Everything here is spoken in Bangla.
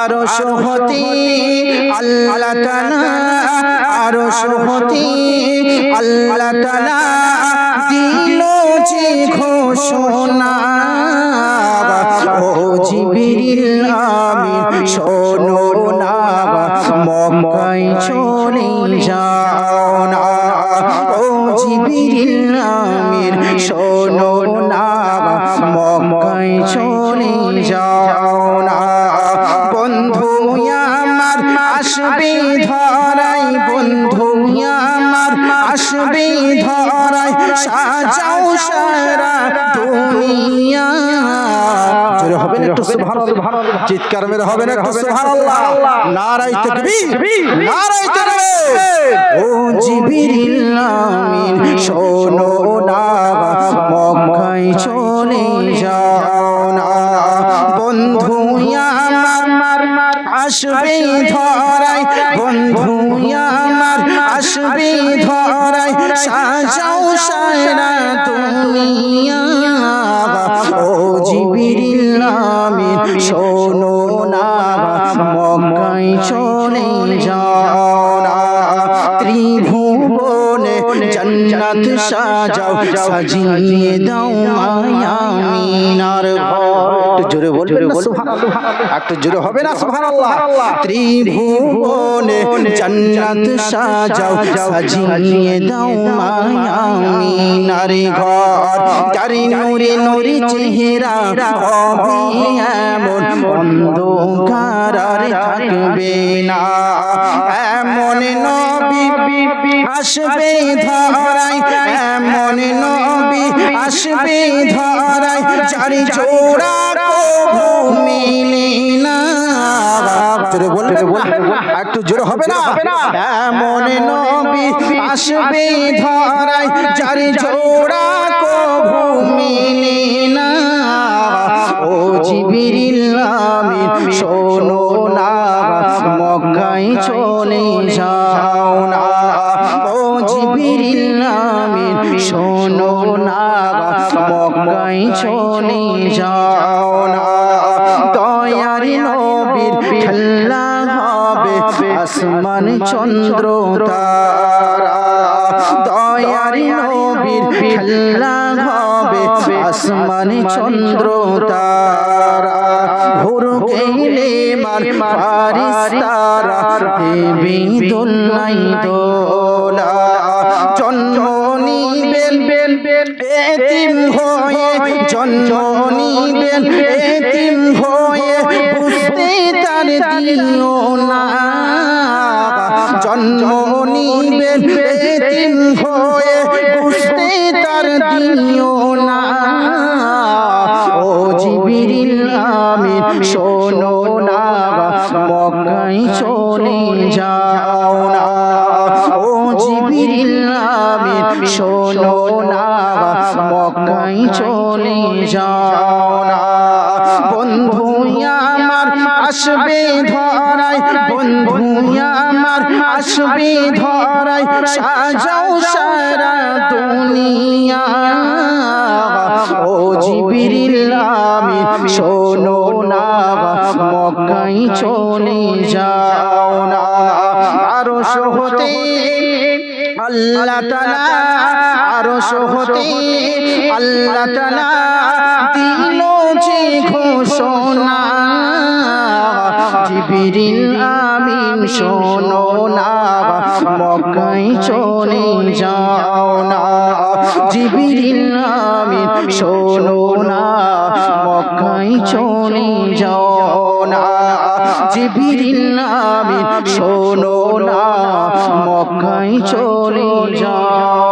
আরও সহতি, আল্লাহ তালা আরও সহতি, আল্লাহ তালা দিল যে ঘোষণা। ও জিবিরিল আমি শোনো না, মক্কায় চলে যাও না। ও জিবিরিল আমির শোনো ধরাই বন্ধু আমার আসবে ধরাই সাজাও সারা দুনিয়া। জোরে হবে না একটু সুবহানাল্লাহ। চিৎকার মেরে হবে না একটু সুবহানাল্লাহ। নারাই তাকবীর। নারাই তাকবীর। আসবে ধরাই বন্ধু আমার আসবে ধরাই সাজাও সারা তুমি ও জিবিরিল আমিন শোনো না মক্কায় চলে যাও। জান্নাত সাজাও সাজিয়ে দাও মায়ামিনার ঘর। একটু জোরে বলবেন না সুবহানাল্লাহ একটু জোরে হবে না সুবহানাল্লাহ ত্রিভুবনে জান্নাত সাজাও সাজিয়ে দাও মায়ামিনার ঘর। তারি নূরে নূরে চেহারা হবে এমন অন্ধকার আর থাকবে না। এমন নবী আসবে ধরাই এমন নবী আসবে ধরাই চারি জোড়া মিলে না। জোরে বলবে একটু জোরে হবে না? এমন নবী আসবে ধরাই চারি জোড়া কবু মিলে মক্কায় চলে যাও না। দয়ার নবীর খেলা হবে আসমান চন্দ্র তারা। নবীর খেলা হবে আসমান চন্দ্র তারা। ভোর গেলে মার তারা দেবী দোলাই দোলা জন্ম নিবেন বেন বেন এতিম হয়ে জন্ম নিবেন এতিম হয়ে বুঝতে তার দিও না। জন্ম নিবেন এতিম হয়ে বুঝতে তার দিও না। ও জিবিরিল আমিন শোনো না মক্কায় চলে যাও। শোনো না, মক্কায় চলে যাও না। বন্ধু, আমার আসবে ধরাই বন্ধু, আমার আসবে ধরাই সাজাও সারা দুনিয়া। ও জিবিরিল শোনো না, মক্কায় চলে যাও না। আরও হতে আল্লাহ তালা, আরও হতে আল্লাহ তালা, দিল যে ঘোষণা। জিবিরিল আমিন শোনো না, মক্কায় চলে যাও না। জিবিরিল আমিন শোনো না, মক্কায় চলে যাও না। জিবিরিল শোনো না মক্কায় চলে যাও।